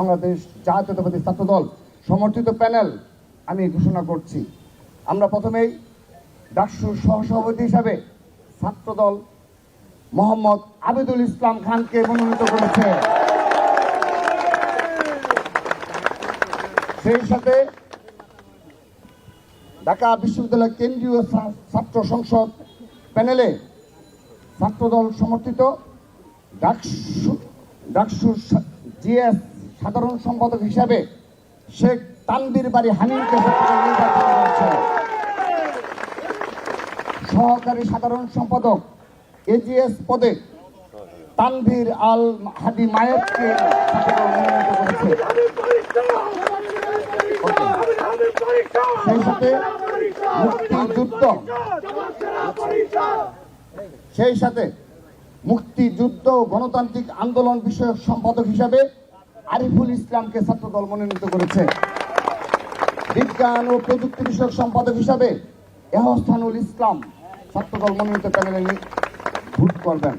বাংলাদেশ জাতীয়তাবাদী ছাত্রদল সমর্থিত প্যানেল আমি ঘোষণা করছি। আমরা প্রথমেই ডাকসুর সহসভাপতি হিসাবে ছাত্রদল মোহাম্মদ আবিদুল ইসলাম খানকে মনোনীত করেছে। সেই সাথে ঢাকা বিশ্ববিদ্যালয় কেন্দ্রীয় ছাত্র সংসদ প্যানেলে ছাত্রদল সমর্থিত ডাকসু ডাকসুর জিএস সাধারণ সম্পাদক হিসাবে শেখ তানবীর বাড়ি হানিমকে সহকারী সাধারণ সম্পাদক এজিএস পদে তানভীর আল হাদি করেছে। সেই সাথে মুক্তিযুদ্ধ। সেই সাথে মুক্তিযুদ্ধ গণতান্ত্রিক আন্দোলন বিষয়ক সম্পাদক হিসাবে আরিফুল ইসলামকে ছাত্রদল মনোনীত করেছে। বিজ্ঞান ও প্রযুক্তি বিষয়ক সম্পাদক হিসাবে এহসানুল ইসলাম ছাত্রদল মনোনীত প্যানেলে ভোট করবেন।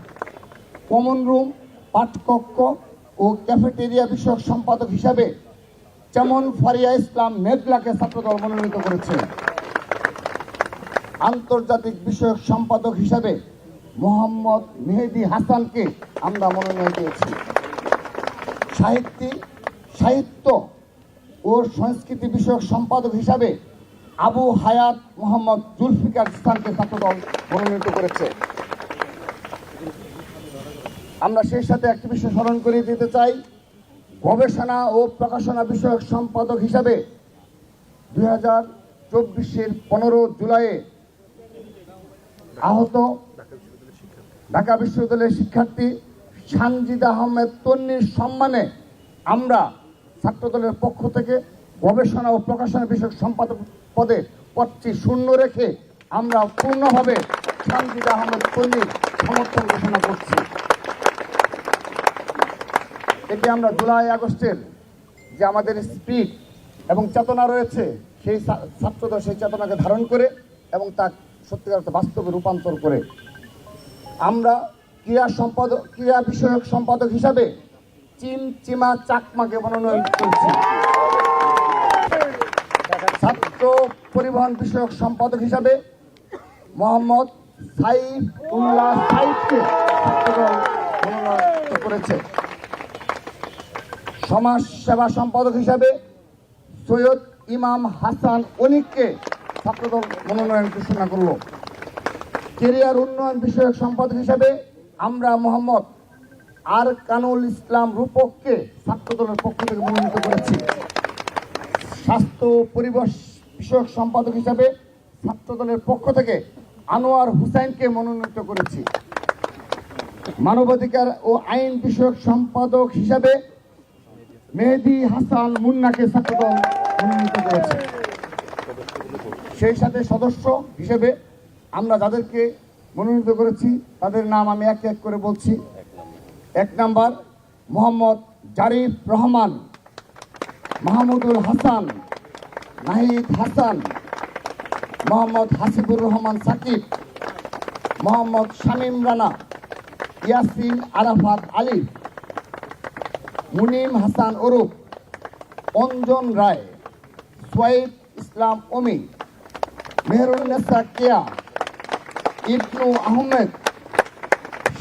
কমন রুম, পাঠকক্ষ ও ক্যাফেটেরিয়া বিষয়ক সম্পাদক হিসাবে যেমন ফারিয়া ইসলাম মেঘলাকে ছাত্রদল মনোনীত করেছে। আন্তর্জাতিক বিষয়ক সম্পাদক হিসাবে মোহাম্মদ মেহেদি হাসানকে আমরা মনোনয়ন দিয়েছি। সাহিত্যিক সাহিত্য ও সংস্কৃতি বিষয়ক সম্পাদক হিসাবে আবু হায়াত মোহাম্মদ জুলফিকার স্থানকে ছাত্রদল মনোনীত করেছে। আমরা সেই সাথে একটি বিষয় স্মরণ করিয়ে দিতে চাই। গবেষণা ও প্রকাশনা বিষয়ক সম্পাদক হিসাবে দুই হাজার চব্বিশের পনেরো জুলাইয়ে আহত ঢাকা বিশ্ববিদ্যালয়ের শিক্ষার্থী সানজিদ আহমেদ তন্নির সম্মানে আমরা ছাত্রদলের পক্ষ থেকে গবেষণা ও প্রকাশনা বিষয়ক সম্পাদক পদে পদটি শূন্য রেখে আমরা পূর্ণভাবে সানজিদ আহমেদ তন্নির সমর্থন ঘোষণা করছি। এটি আমরা জুলাই আগস্টের যে আমাদের স্পিড এবং চেতনা রয়েছে, সেই ছাত্রদল সেই চেতনাকে ধারণ করে এবং তা সত্যিকার বাস্তবে রূপান্তর করে। আমরা ক্রীড়া সম্পাদক, ক্রীড়া বিষয়ক সম্পাদক হিসাবে চিম, চিমা, চাকমাকে মনোনয়ন করছি। ছাত্র পরিবহন বিষয়ক সম্পাদক হিসাবে মোহাম্মদ সাইফ উল্লাহ সাইফকে মনোনয়ন করেছে। সমাজ সেবা সম্পাদক হিসাবে সৈয়দ ইমাম হাসান অনিককে ছাত্রদল মনোনয়ন ঘোষণা করল। কেরিয়ার উন্নয়ন বিষয়ক সম্পাদক হিসাবে আমরা মোহাম্মদ আর কানুল ইসলাম রূপককে ছাত্রদলের পক্ষ থেকে মনোনীত করেছি। স্বাস্থ্য পরিবেশ বিষয়ক সম্পাদক হিসাবে ছাত্রদলের পক্ষ থেকে আনোয়ার হুসাইনকে মনোনীত করেছি। মানবাধিকার ও আইন বিষয়ক সম্পাদক হিসাবে মেহেদি হাসান মুন্নাকে ছাত্রদল মনোনীত করেছে। সেই সাথে সদস্য হিসেবে আমরা যাদেরকে মনোনীত করেছি। তাদের নাম আমি এক এক করে বলছি। এক নাম্বার, মোহাম্মদ জারিফ রহমান, মাহমুদুল হাসান, নাহিদ হাসান, মোহাম্মদ হাসিবুর রহমান সাকিব, মোহাম্মদ শামীম রানা, ইয়াসিন আরাফাত আলী, মুনিম হাসান ওরুফ অঞ্জন রায় সোয়াইব ইসলাম অমি মেহরুন্নেসা কেয়া ইবনু আহমেদ,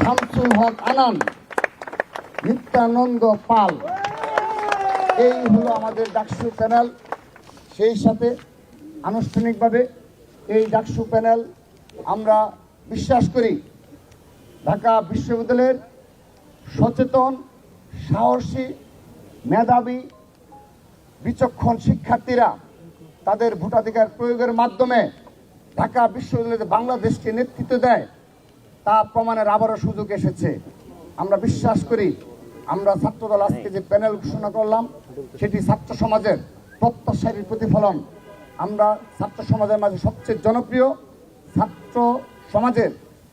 শামসুল হক আনান, নিত্যানন্দ পাল। এই হলো আমাদের ডাকসু প্যানেল। সেই সাথে আনুষ্ঠানিকভাবে এই ডাকসু প্যানেল আমরা বিশ্বাস করি। ঢাকা বিশ্ববিদ্যালয়ের সচেতন, সাহসী, মেধাবী, বিচক্ষণ শিক্ষার্থীরা তাদের ভোটাধিকার প্রয়োগের মাধ্যমে ঢাকা বিশ্ববিদ্যালয়ে বাংলাদেশকে নেতৃত্ব দেয়, তা প্রমাণের আবারও সুযোগ এসেছে। আমরা বিশ্বাস করি, আমরা ছাত্রদল আজকে যে প্যানেল ঘোষণা করলাম, সেটি ছাত্র সমাজের প্রত্যাশার প্রতিফলন। আমরা ছাত্র সমাজের মাঝে সবচেয়ে জনপ্রিয় ছাত্র সমাজের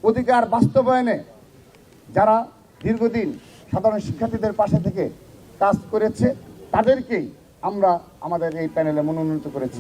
অধিকার বাস্তবায়নে যারা দীর্ঘদিন সাধারণ শিক্ষার্থীদের পাশে থেকে কাজ করেছে, তাদেরকেই আমরা আমাদের এই প্যানেলে মনোনীত করেছি।